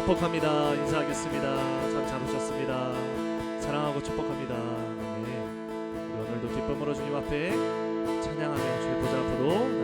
축복합니다. 인사하겠습니다. 참 잘 오셨습니다. 사랑하고 축복합니다. 아멘. 오늘도 기쁨으로 주님 앞에 찬양하며 주의 보좌 앞으로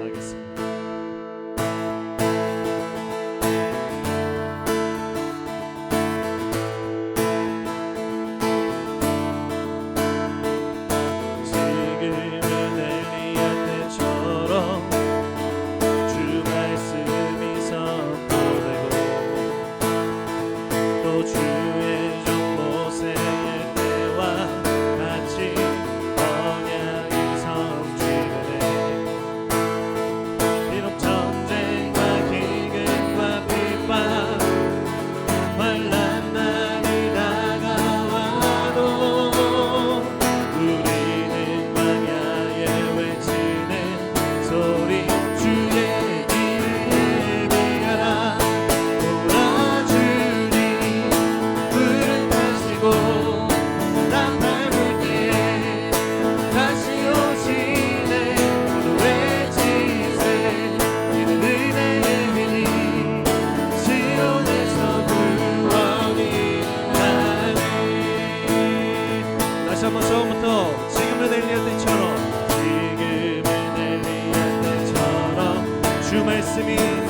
다시 한번 처음부터 지금을 내리할 때처럼 지금을 내리할 때처럼 주 말씀이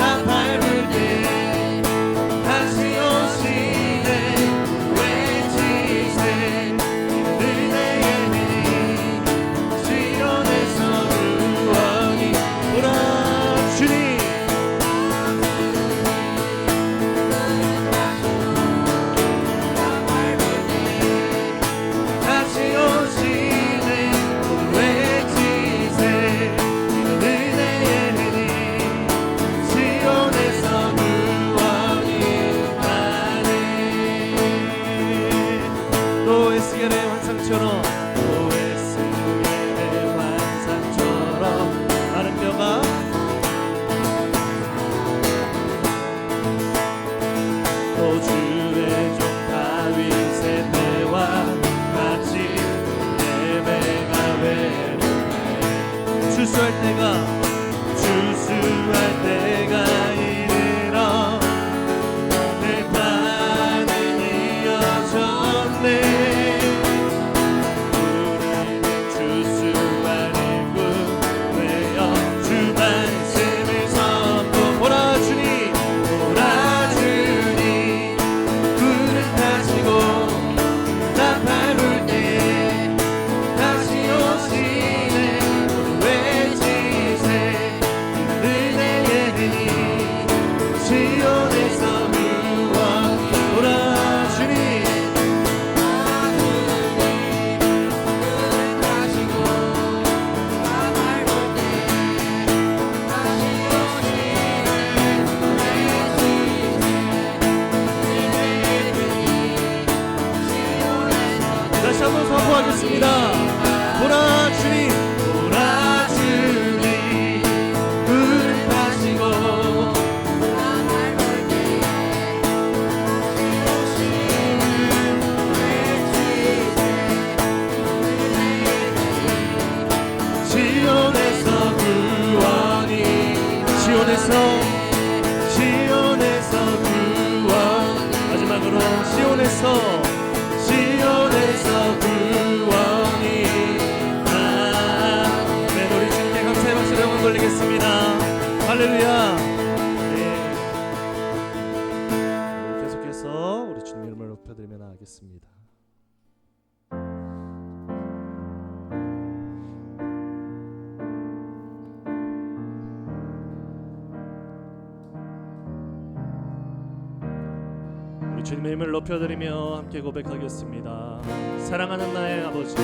my power. 都去 다시 한번 선포하겠습니다. 보라 주님. 주옵소서 우리 주님의 힘을 높여드리며 함께 고백하겠습니다. 사랑하는 나의 아버지.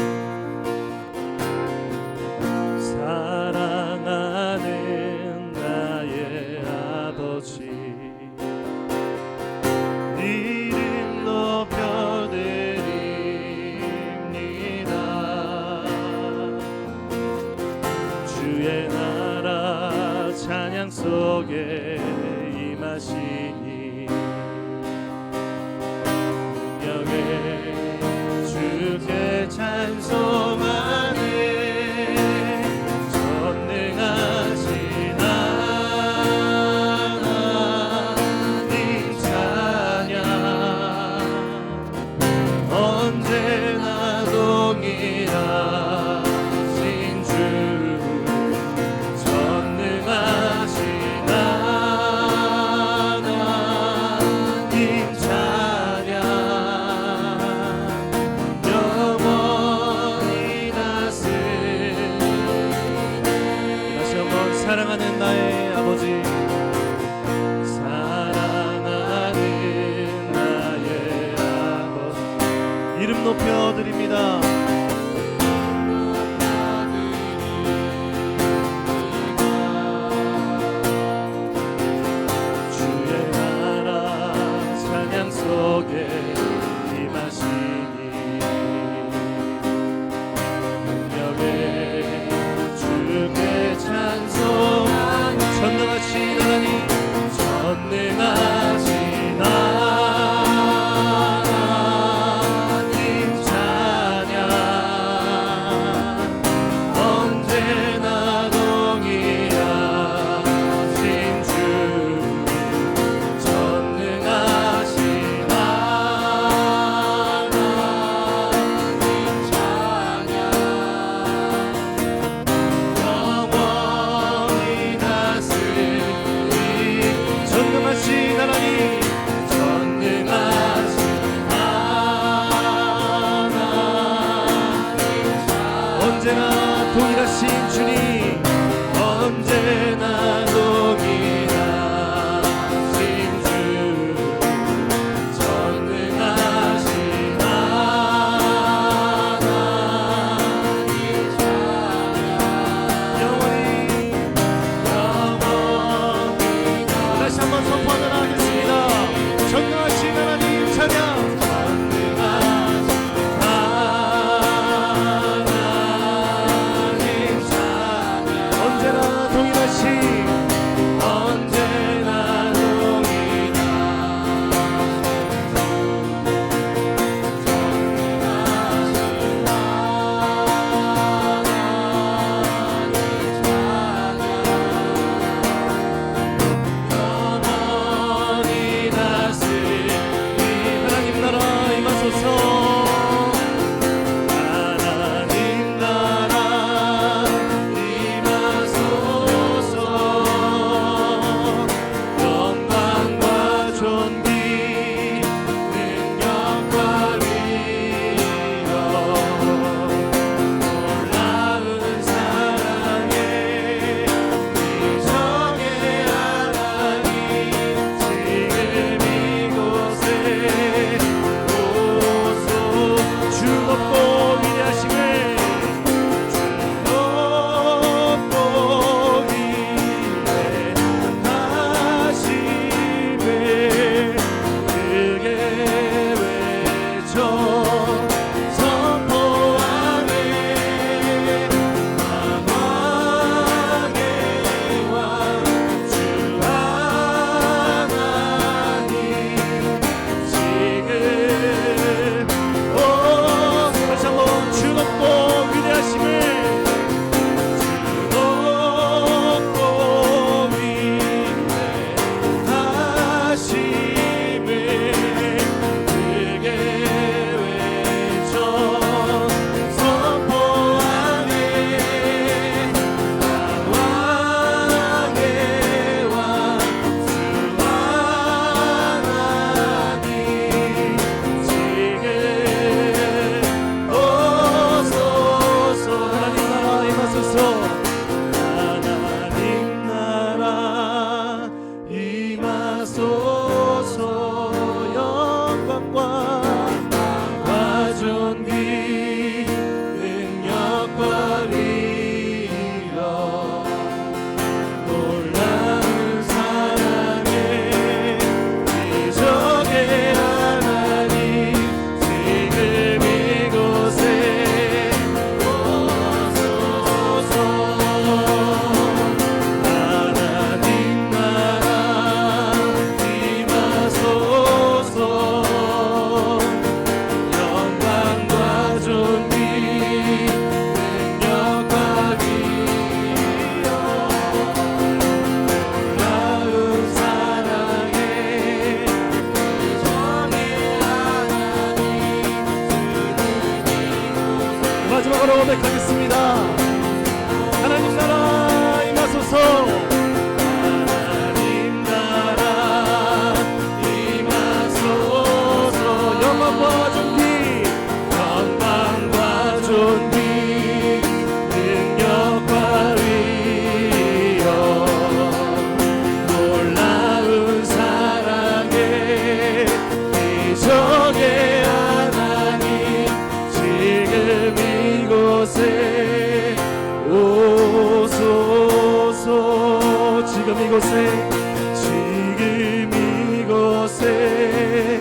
지금 이곳에 지금 이곳에.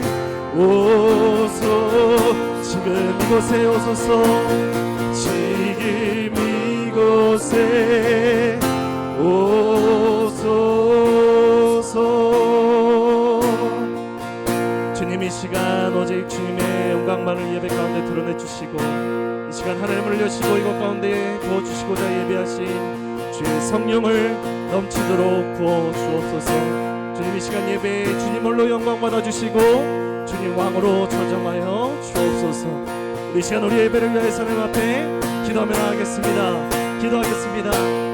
오소 지금 이곳에 오소서. 지금 이곳에. 오소서. 주님 이 시간 오직 주님의 영광만을 예배 가운데 드러내 주시고 이 시간 하나님을 여시고 이것 가운데 부어 주시고자 예배하신 주의 성령을 넘치도록 부어 주옵소서. 주님 이 시간 예배에 주님 홀로 영광 받아 주시고 주님 왕으로 전정하여 주옵소서. 우리 이 시간 우리 예배를 위해 하나님 앞에 기도하며 나가겠습니다. 기도하겠습니다